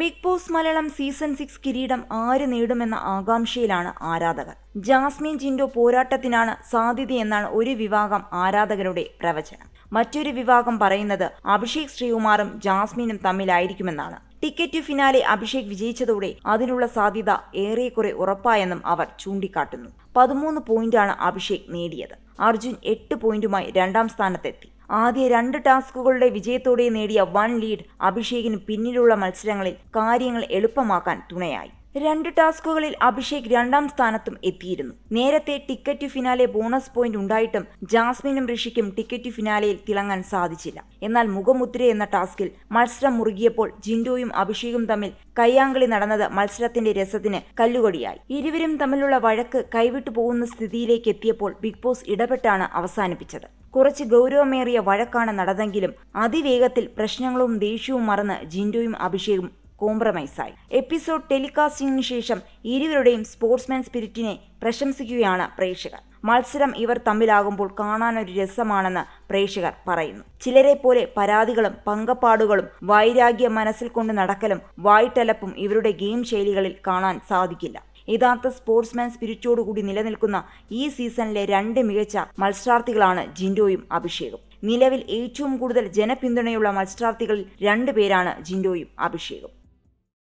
Bigg Boss Malayalam season six കിരീടം ആര് നേടുമെന്ന ആകാംക്ഷയിലാണ് ആരാധകർ. ജാസ്മിൻ ജിൻഡോ പോരാട്ടത്തിനാണ് സാധ്യതയെന്നാണ് ഒരു വിഭാഗം ആരാധകരുടെ പ്രവചനം. മറ്റൊരു വിഭാഗം പറയുന്നത് അഭിഷേക് ശ്രീകുമാറും ജാസ്മിനും തമ്മിലായിരിക്കുമെന്നാണ്. ടിക്കറ്റ് ഫിനാലെ അഭിഷേക് വിജയിച്ചതോടെ അതിനുള്ള സാധ്യത ഏറെക്കുറെ ഉറപ്പായെന്നും അവർ ചൂണ്ടിക്കാട്ടുന്നു. പതിമൂന്ന് പോയിന്റാണ് അഭിഷേക് നേടിയത്. അർജുൻ എട്ട് പോയിന്റുമായി രണ്ടാം സ്ഥാനത്തെത്തി. ആദ്യ രണ്ട് ടാസ്കുകളുടെ വിജയത്തോടെ നേടിയ വൺ ലീഡ് അഭിഷേകിന് പിന്നിലുള്ള മത്സരങ്ങളിൽ കാര്യങ്ങൾ എളുപ്പമാക്കാൻ തുണയായി. രണ്ട് ടാസ്കുകളിൽ അഭിഷേക് രണ്ടാം സ്ഥാനത്തും എത്തിയിരുന്നു. നേരത്തെ ടിക്കറ്റ് ഫിനാലെ ബോണസ് പോയിന്റ് ഉണ്ടായിട്ടും ജാസ്മിനും ഋഷിക്കും ടിക്കറ്റ് ഫിനാലയിൽ തിളങ്ങാൻ സാധിച്ചില്ല. എന്നാൽ മുഖമുദ്ര എന്ന ടാസ്കിൽ മത്സരം മുറുകിയപ്പോൾ ജിൻഡോയും അഭിഷേകും തമ്മിൽ കയ്യാങ്കളി നടന്നത് മത്സരത്തിന്റെ രസത്തിന് കല്ലുകടിയായി. ഇരുവരും തമ്മിലുള്ള വഴക്ക് കൈവിട്ടു പോകുന്ന സ്ഥിതിയിലേക്ക് എത്തിയപ്പോൾ ബിഗ് ബോസ് ഇടപെട്ടാണ് അവസാനിപ്പിച്ചത്. കുറച്ച് ഗൗരവമേറിയ വഴക്കാണ് നടന്നെങ്കിലും അതിവേഗത്തിൽ പ്രശ്നങ്ങളും ദേഷ്യവും മറന്ന് ജിൻഡോയും അഭിഷേകും കോംപ്രമൈസായി. എപ്പിസോഡ് ടെലികാസ്റ്റിംഗിന് ശേഷം ഇരുവരുടെയും സ്പോർട്സ്മാൻ സ്പിരിറ്റിനെ പ്രശംസിക്കുകയാണ് പ്രേക്ഷകർ. മത്സരം ഇവർ തമ്മിലാകുമ്പോൾ കാണാനൊരു രസമാണെന്ന് പ്രേക്ഷകർ പറയുന്നു. ചിലരെ പോലെ പരാതികളും പങ്കപ്പാടുകളും വൈരാഗ്യ മനസ്സിൽ കൊണ്ട് നടക്കലും വായ്ട്ടലപ്പും ഇവരുടെ ഗെയിം ശൈലികളിൽ കാണാൻ സാധിക്കില്ല. യഥാർത്ഥ സ്പോർട്സ്മാൻ സ്പിരിറ്റോടുകൂടി നിലനിൽക്കുന്ന ഈ സീസണിലെ രണ്ട് മികച്ച മത്സരാർത്ഥികളാണ് ജിൻഡോയും അഭിഷേകും. നിലവിൽ ഏറ്റവും കൂടുതൽ ജനപിന്തുണയുള്ള മത്സരാർത്ഥികളിൽ രണ്ടുപേരാണ് ജിൻഡോയും അഭിഷേകും.